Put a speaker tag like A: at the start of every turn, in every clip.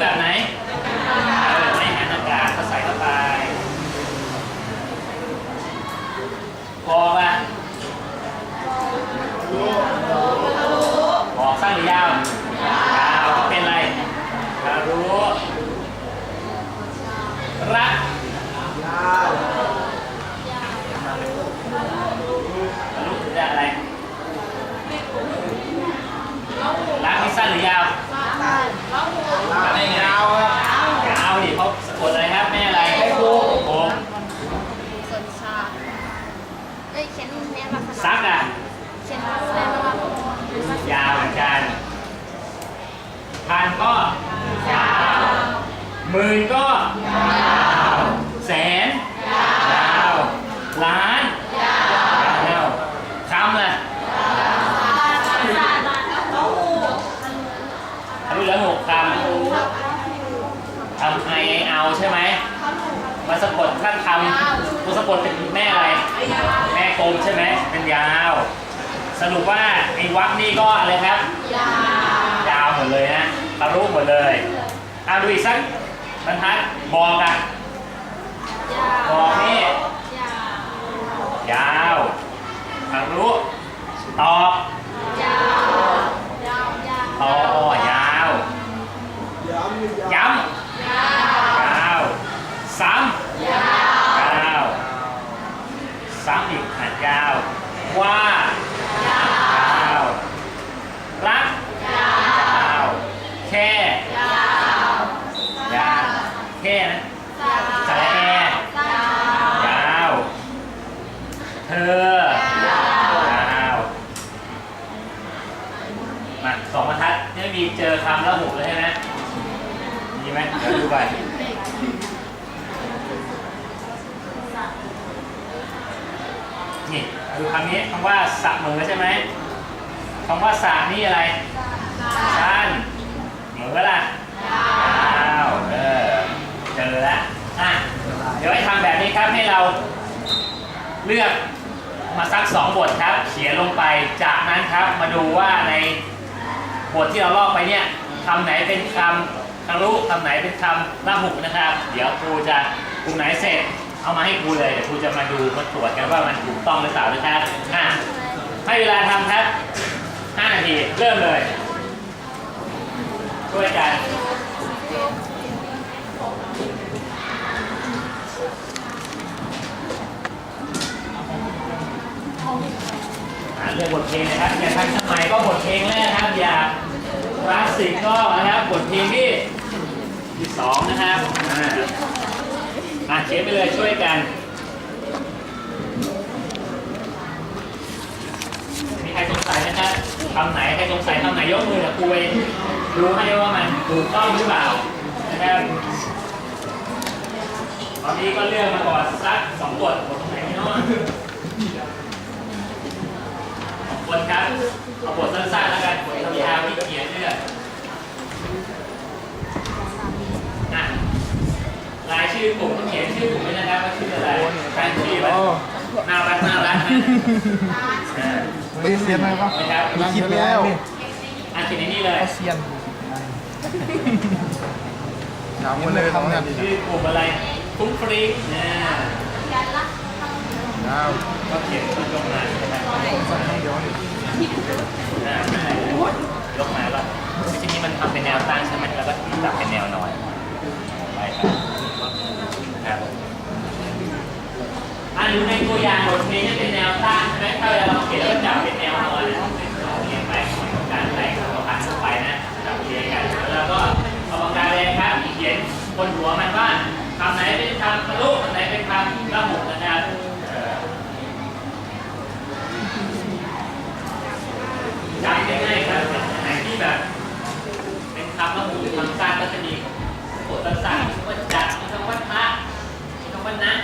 A: แบบไหนเออไม่หันอากาศก็ใส่เข้าไปพอป่ะบอกสั้นหรือยาวยาวเป็นไรรู้รักยาวลุจะอะไรรักนี่สั้นหรือยาว ไม่ไงยาวครับยาวดิเพราะสะกดอะไรครับแม่อะไรให้ครูโอ้
B: ส่วนชาเอ้ยเขียนแม่มา
A: ซักอะ
B: เขียนแม่ายา
A: วเหมือนกันพันก็ยาวหมื่นก็ยาวแสนยาวล้านยาวคำล่ะทะลุแล้วหกคำทำไอเอาใช่ไหมมาสะกดท่านทำตัวสะกดเป็นแม่อะไร แม่กลมใช่ไหมเป็นยาว สรุปว่าไอ้วักนี่ก็อะไรครับ ยาวหมดเลยนะทะลุหมดเลยอะดูอีกสักบรรทัดบอกอะบอกนี่ยาวทะลุตอบต่อยาว ย้ำยาวซ้ำยาวซ้ำอีกอะยาว ว่า ยาวรักยาวแค่ยาวแค่นะสระแอยาว เธอยาว มาสองบรรทัดไม่มีเจอคำและหกเลยใช่ไหมมีไหมเดี๋ยวดูไปนี่ ดูคำนี้คำว่าสระมือใช่ไหมคำว่าสะนี่อะไรสั้นเหมือนล่ะยาวเออเจอแล้วอะเดี๋ยวให้ทำแบบนี้ครับให้เราเลือกมาสักสองบทครับ เขียนลงไปจากนั้นครับมาดูว่าในบทที่เราลอกไปเนี่ยคำไหนเป็นคำทะลุคำไหนเป็นคำละหุกนะครับ เดี๋ยวครูจะกลุ่มไหนเสร็จ เอามาให้ครูเลยเดี๋ยวครูจะมาดูมาตรวจกันว่ามันถูกต้องหรือเปล่านะครับอะให้เวลาทำครับ5นาทีเริ่มเลย ช่วยกันอ่าเลือกบทเพลงนะครับอย่าทันสมัยก็บทเพลงแรกนะครับ อย่าคลาสสิกก็นะครับบทเพลงที่ที่สองนะครับ อ่าอะเขียนไปเลยช่วยกันมีใครสงสัยนะครับคำไหนใครสงสัยคำไหนยกมือเดี๋ยวครูไปดูให้ว่ามันถูกต้องหรือเปล่านะครับตอนนี้ก็เลือกมาก่อนสักสองบทบทตรงไหนไม่น้อยสองบทครับเอาบทสั้นๆแล้วกันบทยาวที่เขียนเลือกอะ รายชื่อกลุ่มต้องเขียนชื่อกลุ่มด้วยนะครับว่าชื่ออะไรตั้งชื่อไว้น่ารักน่ารักนะอ่า
C: ไม่เซียนไหมครับ
A: นะครับ
C: ไม่คิดแล้ว
A: อ่านเขียนในนี่เลย
C: เซียนถามคนเลยทำงานดี
A: ชื่อกลุ่มอะไรฟุ้งฟรีนะ
C: ดาว
A: ก็เขียนยกมานะครับ
C: สั่งให้เดี๋ยวนี่
A: อ่ายกมาแล้วทีนี้มันทำเป็นแนวตั้งใช่ไหมแล้วก็จับเป็นแนวนอนไปครับครับอ่าดู ในตัวอย่างบทเพลงจะเป็นแนวตั้งใช่ไหมถ้าเวลาเราเขียนแล้วก็จับเป็นแนวนอนนะเขียนไปการแต่งเราผ่านเข้าไปนะจับเรียงกันแล้วก็เอาปากกาแดงครับเขียนบนหัวมันว่าคำไหนเป็นคำทะลุคำไหนเป็นคำระบุนะครับเอ่อ จำง่ายๆครับไหนที่แบบ เป็นคำระบุหรือคำสั้นก็จะมีบทสั้นๆมีคำว่าจัดมีคำว่าทะมีคำว่านะ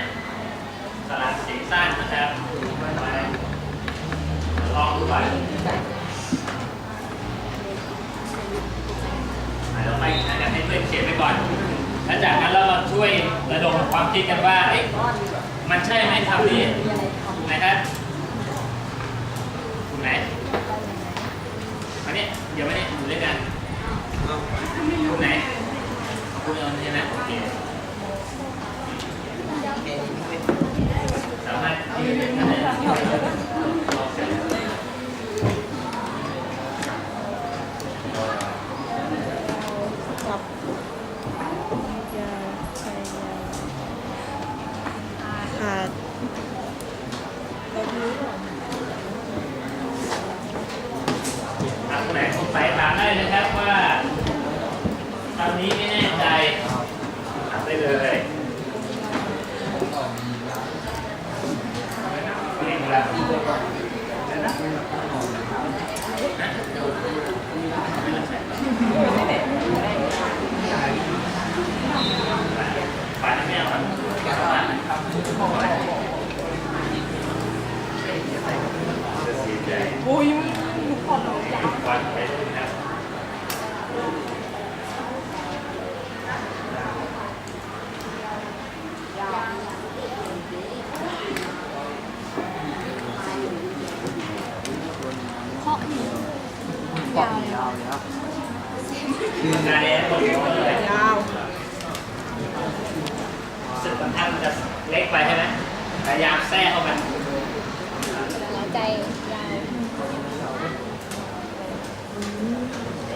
A: สลับเสียงสั้นนะครับไปลองดูก่อนอะเราไปนะเดี๋ยวให้เพื่อนเขียนไปก่อน แล้วจากนั้นเรามาช่วยระดม คิดกันว่าเอ๊ะมันใช่ไหมคำนี้นะครับถูกไหม เดี๋ยวไม่ได้อยู่ด้วยกันคุณไหนคุณเอาใช่ไหมโอเคสามารถยืนได้ถามคนไหนสงสัยถามได้นะครับว่า ไม่แน่ใจถามได้เลยเก่งแล้วไปแม่ครับโอ้ยมันผ่อนลงยาวไปเลยนะครับ
B: เพราะนี่
C: ปอกยาวเลยครับ
A: คืองานนี้คนเดียวเลย
B: ยาว
A: สึกบรรทัดมันจะเล็กไปใช่ไหมพยายามแทรกเข้าไป
B: หัวใจยาว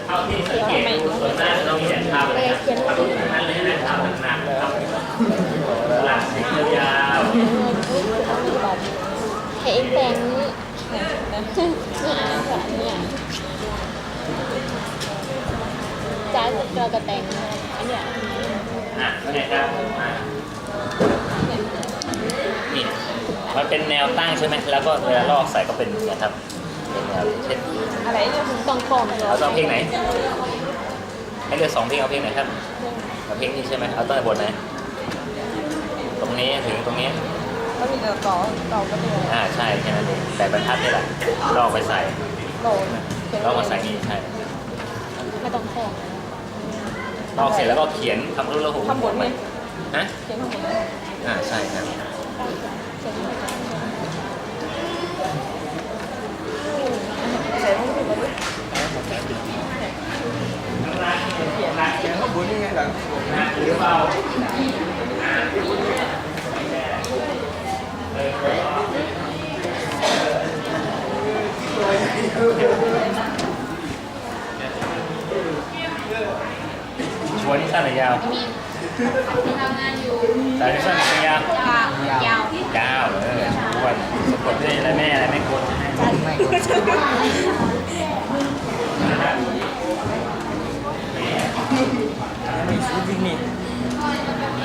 A: เท่าที่สังเกตดูส่วนมากเราเขียนทำเลยนะทำทั้งนั้นเลยนะทำหนักๆทำหลักสียาว
B: เฮ้ยแปลงนี้นี่อ่านแบบนี้จ้า เรากระแตงอันเนี้ย
A: ๆอะเนี่ยครับอะนี่มันเป็นแนวตั้งใช่ไหมแล้วก็เวลาลอกใส่ก็เป็นอย่างเงี้ยครับเป็นแนวเช่น
B: อะไรเนี่ยต้องคอมเหรอ
A: เอาต้องเพลงไหนให้เลือกสองเพลงเอาเพลงไหนครับเอาเพลงนี้ใช่ไหมเอาต้นบทไหนตรงนี้ถึงตรงนี้
D: ก็มีแต่ต่อต่อก็มี
A: อ่าใช่แค่นั้นเองแต่บรรทัดนี่แหละลอกไปใส่
D: โหลดเขียน
A: ลอกมาใส่นี่ใช่
B: ไม่ต้องคอม
A: ลอกเสร็จแล้วก็เขียนคำรู้แล้วหู
D: ทำบทไหม
A: ฮะ
D: เขียนทำบทไหม
A: อ่าใช่ครับ
D: ใส่ต้องถูกไหม
C: เขียนข้างบนนี่ไงหลัง
A: หรือเปล่าชวน สั้นหรือยาว
B: มีมีทำงานอยู่
A: สายนี่สั้นหรือยาว
B: ยาวยาว
A: ยาวเออชวนสะกดด้วยอะไรแม่อะไรไม่กดใช่ไหม
C: ไม่ไม่ซื้อจริงนี่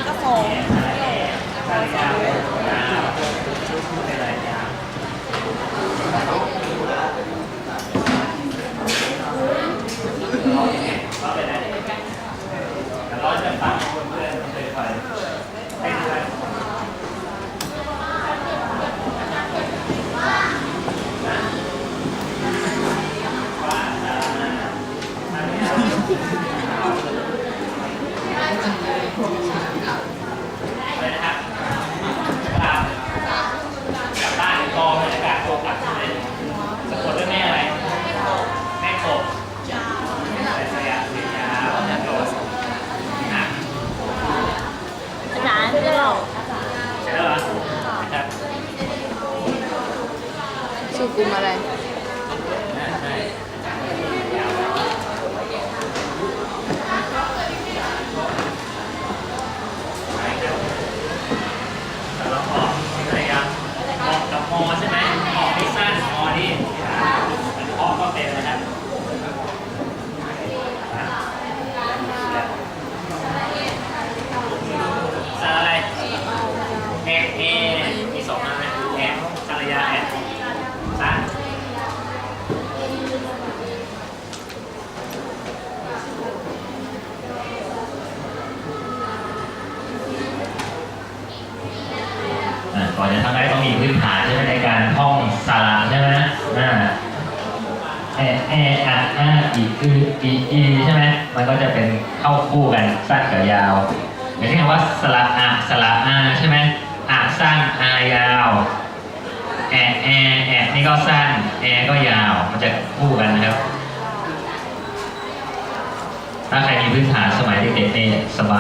D: ก็โฟม
A: คือีอีใช่ไหมมัน
D: ก็
A: จะเป็นเข้าคู่กันสั้นกับยาวอย่างเช่นว่าสระอาสระอาใช่ไหมอาสั้นอายาวแอะแอะแอนี่ก็สั้นแอก็ยาวมันจะคู่กันนะครับ ถ้าใครมีพื้นฐานสมัยเด็กๆเนี่ยสบาย